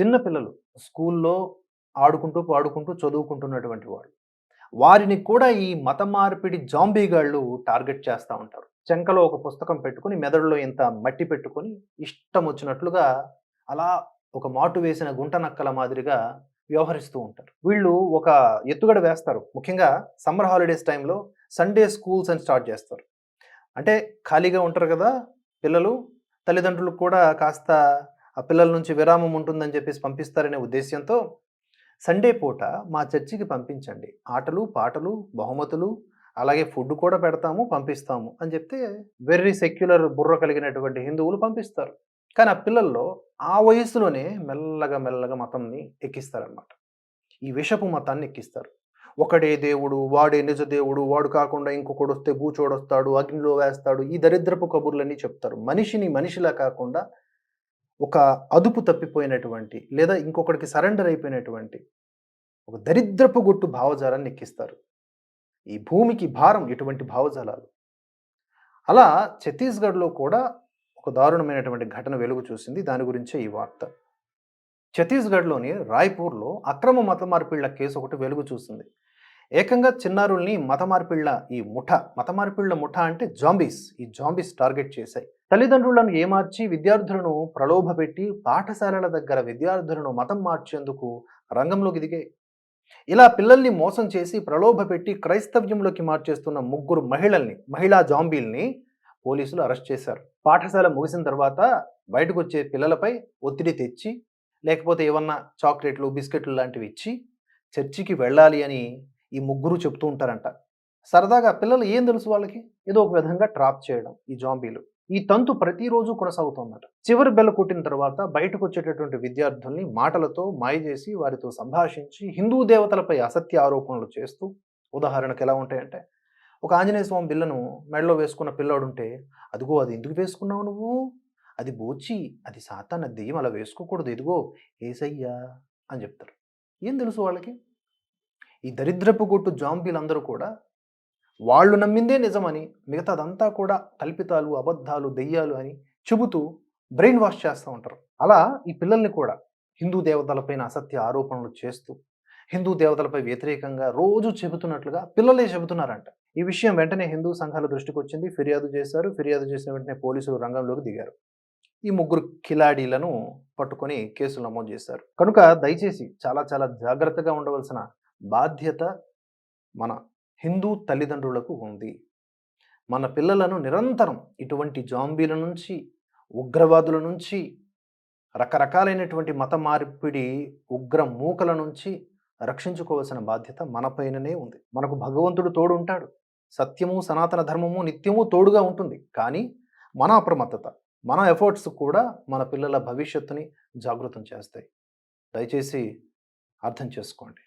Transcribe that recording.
చిన్నపిల్లలు స్కూల్లో ఆడుకుంటూ, పాడుకుంటూ చదువుకుంటున్నటువంటి వాళ్ళు. వారిని కూడా ఈ మత మార్పిడి జాంబీగాళ్ళు టార్గెట్ చేస్తూ ఉంటారు. చెంకలో ఒక పుస్తకం పెట్టుకుని మెదడులో ఇంత మట్టి పెట్టుకొని, ఇష్టం వచ్చినట్లుగా అలా ఒక మాటు వేసిన గుంట నక్కల మాదిరిగా వ్యవహరిస్తూ ఉంటారు. వీళ్ళు ఒక ఎత్తుగడ వేస్తారు. ముఖ్యంగా సమ్మర్ హాలిడేస్ టైంలో సండే స్కూల్స్ అని స్టార్ట్ చేస్తారు. అంటే ఖాళీగా ఉంటారు కదా పిల్లలు. తల్లిదండ్రులకు కూడా కాస్త ఆ పిల్లల నుంచి విరామం ఉంటుందని చెప్పేసి పంపిస్తారనే ఉద్దేశ్యంతో సండే పూట మా చర్చికి పంపించండి. ఆటలు, పాటలు, బహుమతులు అలాగే ఫుడ్ కూడా పెడతాము, పంపిస్తాము అని చెప్తే వెర్రీ సెక్యులర్ బుర్ర కలిగినటువంటి హిందువులు పంపిస్తారు. కానీ ఆ పిల్లల్లో ఆ వయసులోనే మెల్లగా, మెల్లగా మతంని ఎక్కిస్తారనమాట. ఈ విషపు మతాన్ని ఎక్కిస్తారు. ఒకడే దేవుడు, వాడే నిజ దేవుడు, వాడు కాకుండా ఇంకొకడొస్తే బూచోడొస్తాడు, అగ్నిలో వేస్తాడు. ఈ దరిద్రపు కబుర్లన్నీ చెప్తారు. మనిషిని మనిషిలా కాకుండా ఒక అదుపు తప్పిపోయినటువంటి లేదా ఇంకొకరికి సరెండర్ అయిపోయినటువంటి ఒక దరిద్రపు గొట్టు భావజాలాన్ని ఎక్కిస్తారు. ఈ భూమికి భారం ఇటువంటి భావజాలాలు. అలా ఛత్తీస్‌గఢ్‌లో కూడా ఒక దారుణమైనటువంటి ఘటన వెలుగు చూసింది. దాని గురించే ఈ వార్త. ఛత్తీస్‌గఢ్‌లోని రాయ్‌పూర్‌లో అక్రమ మత మార్పిళ్ళ కేసు ఒకటి వెలుగు చూసింది. ఏకంగా చిన్నారుల్ని మత మార్పిళ్ళ ఈ ముఠ, మత మార్పిళ్ళ ముఠ అంటే జాంబీస్. ఈ జాంబీస్ టార్గెట్ చేశాయి. తల్లిదండ్రులను ఏమార్చి విద్యార్థులను ప్రలోభపెట్టి పాఠశాలల దగ్గర విద్యార్థులను మతం మార్చేందుకు రంగంలోకి దిగాయి. ఇలా పిల్లల్ని మోసం చేసి ప్రలోభపెట్టి క్రైస్తవ్యంలోకి మార్చేస్తున్న ముగ్గురు మహిళల్ని, మహిళా జాంబీల్ని పోలీసులు అరెస్ట్ చేశారు. పాఠశాల ముగిసిన తర్వాత బయటకొచ్చే పిల్లలపై ఒత్తిడి తెచ్చి, లేకపోతే ఏమన్నా చాక్లెట్లు, బిస్కెట్లు లాంటివి ఇచ్చి చర్చికి వెళ్ళాలి అని ఈ ముగ్గురు చెప్తూ ఉంటారంట. సరదాగా పిల్లలు ఏం తెలుసు వాళ్ళకి? ఏదో ఒక విధంగా ట్రాప్ చేయడం ఈ జాంబీలు. ఈ తంతు ప్రతిరోజు కొనసాగుతోందట. చివరి బెల్ల కొట్టిన తర్వాత బయటకొచ్చేటటువంటి విద్యార్థుల్ని మాటలతో మాయ చేసి, వారితో సంభాషించి, హిందూ దేవతలపై అసత్య ఆరోపణలు చేస్తూ ఉదాహరణకు ఎలా ఉంటాయంటే, ఒక ఆంజనేయ స్వామి బిళ్ళను మెడలో వేసుకున్న పిల్లాడుంటే "అదిగో అది ఎందుకు వేసుకున్నావు నువ్వు? అది బూచి, అది సాతాన దెయ్యం అలా వేసుకోకూడదు. ఇదిగో యేసయ్య" అని చెప్తారు. ఏం తెలుసు వాళ్ళకి? ఈ దరిద్రపు గొట్టు జాంబీలందరూ కూడా వాళ్ళు నమ్మిందే నిజమని, మిగతాదంతా కూడా కల్పితాలు, అబద్ధాలు, దెయ్యాలు అని చెబుతూ బ్రెయిన్ వాష్ చేస్తూ ఉంటారు. అలా ఈ పిల్లల్ని కూడా హిందూ దేవతలపైన అసత్య ఆరోపణలు చేస్తూ, హిందూ దేవతలపై వ్యతిరేకంగా రోజు చెబుతున్నట్లుగా పిల్లలే చెబుతున్నారంట. ఈ విషయం వెంటనే హిందూ సంఘాల దృష్టికి వచ్చింది ఫిర్యాదు చేశారు. ఫిర్యాదు చేసిన వెంటనే పోలీసులు రంగంలోకి దిగారు. ఈ ముగ్గురు కిలాడీలను పట్టుకొని కేసులు నమోదు చేశారు. కనుక దయచేసి చాలా చాలా జాగ్రత్తగా ఉండవలసిన బాధ్యత మన హిందూ తల్లిదండ్రులకు ఉంది. మన పిల్లలను నిరంతరం ఇటువంటి జాంబీల నుంచి, ఉగ్రవాదుల నుంచి, రకరకాలైనటువంటి మత మార్పిడి ఉగ్ర మూకల నుంచి రక్షించుకోవాల్సిన బాధ్యత మన పైననే ఉంది. మనకు భగవంతుడు తోడు ఉంటాడు. సత్యము, సనాతన ధర్మము నిత్యము తోడుగా ఉంటుంది. కానీ మన అప్రమత్తత, మన ఎఫర్ట్స్ కూడా మన పిల్లల భవిష్యత్తుని జాగృతం చేస్తాయి. దయచేసి అర్థం చేసుకోండి.